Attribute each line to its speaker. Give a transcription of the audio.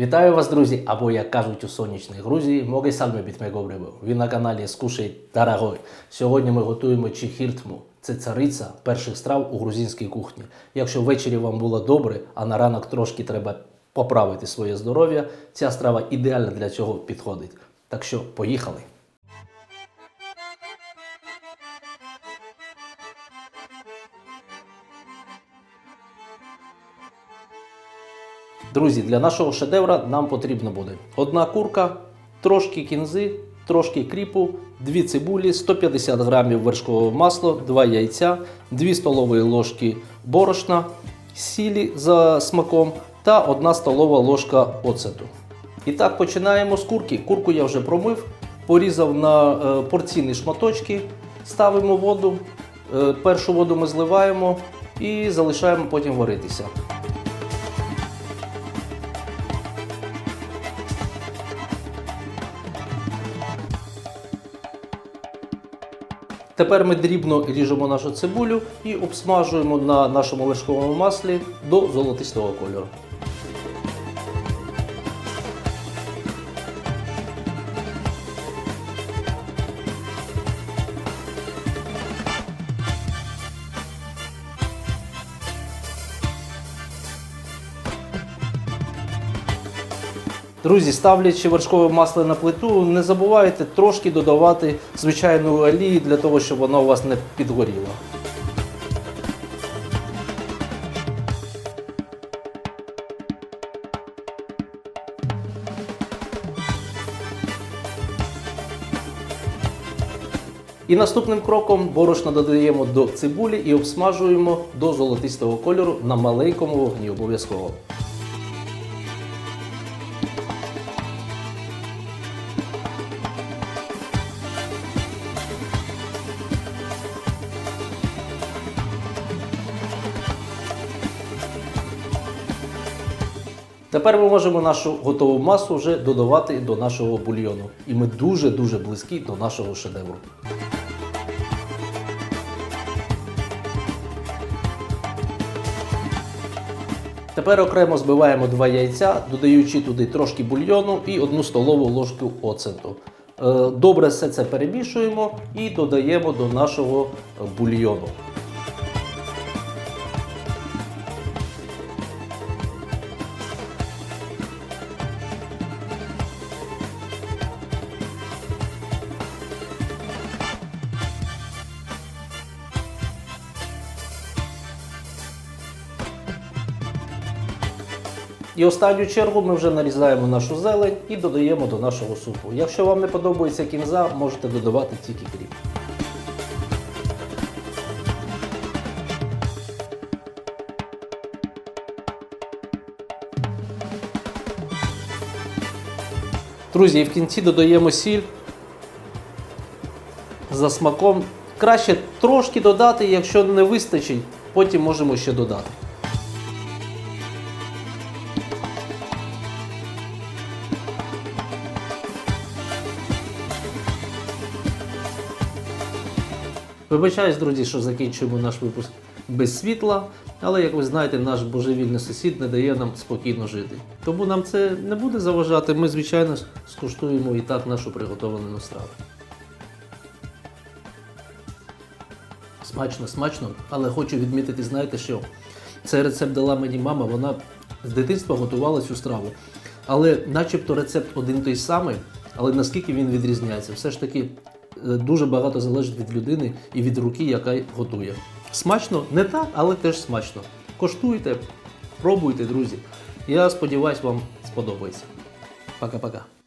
Speaker 1: Вітаю вас, друзі! Або як кажуть у сонячній Грузії, моги сальми біт мегобрибу. Ви на каналі Скушай Дорогой. Сьогодні ми готуємо чихіртму. Це цариця перших страв у грузинській кухні. Якщо ввечері вам було добре, а на ранок трошки треба поправити своє здоров'я, ця страва ідеально для цього підходить. Так що поїхали! Друзі, для нашого шедевра нам потрібно буде одна курка, трошки кінзи, трошки кріпу, дві цибулі, 150 грамів вершкового масла, 2 яйця, 2 столові ложки борошна, сілі за смаком та 1 столова ложка оцету. І так починаємо з курки. Курку я вже промив, порізав на е, порційні шматочки, ставимо воду. Е, першу воду ми зливаємо і залишаємо потім варитися. Тепер ми дрібно ріжемо нашу цибулю і обсмажуємо на нашому вершковому маслі до золотистого кольору. Друзі, ставлячи вершкове масло на плиту, не забувайте трошки додавати звичайної олії для того, щоб воно у вас не підгоріло. І наступним кроком борошно додаємо до цибулі і обсмажуємо до золотистого кольору на маленькому вогні обов'язково. Тепер ми можемо нашу готову масу вже додавати до нашого бульйону. І ми дуже-дуже близькі до нашого шедевру. Тепер окремо збиваємо два яйця, додаючи туди трошки бульйону і одну столову ложку оцету. Е, Добре все це перемішуємо і додаємо до нашого бульйону. І останню чергу ми вже нарізаємо нашу зелень і додаємо до нашого супу. Якщо вам не подобається кінза, можете додавати тільки кріп. Друзі, і в кінці додаємо сіль за смаком. Краще трошки додати, якщо не вистачить, потім можемо ще додати. Вибачаюсь, друзі, що закінчуємо наш випуск без світла, але як ви знаєте, наш божевільний сусід не дає нам спокійно жити. Тому нам це не буде заважати. Ми, звичайно, скуштуємо і так нашу приготовану страву. Смачно, смачно, але хочу відмітити, знаєте що? Цей рецепт дала мені мама, вона з дитинства готувала цю страву. Але начебто рецепт один той самий, але наскільки він відрізняється, все ж таки дуже багато залежить від людини і від руки, яка готує. Смачно, не так, але теж смачно. Коштуйте, пробуйте, друзі. Я сподіваюся, вам сподобається. Пока-пока.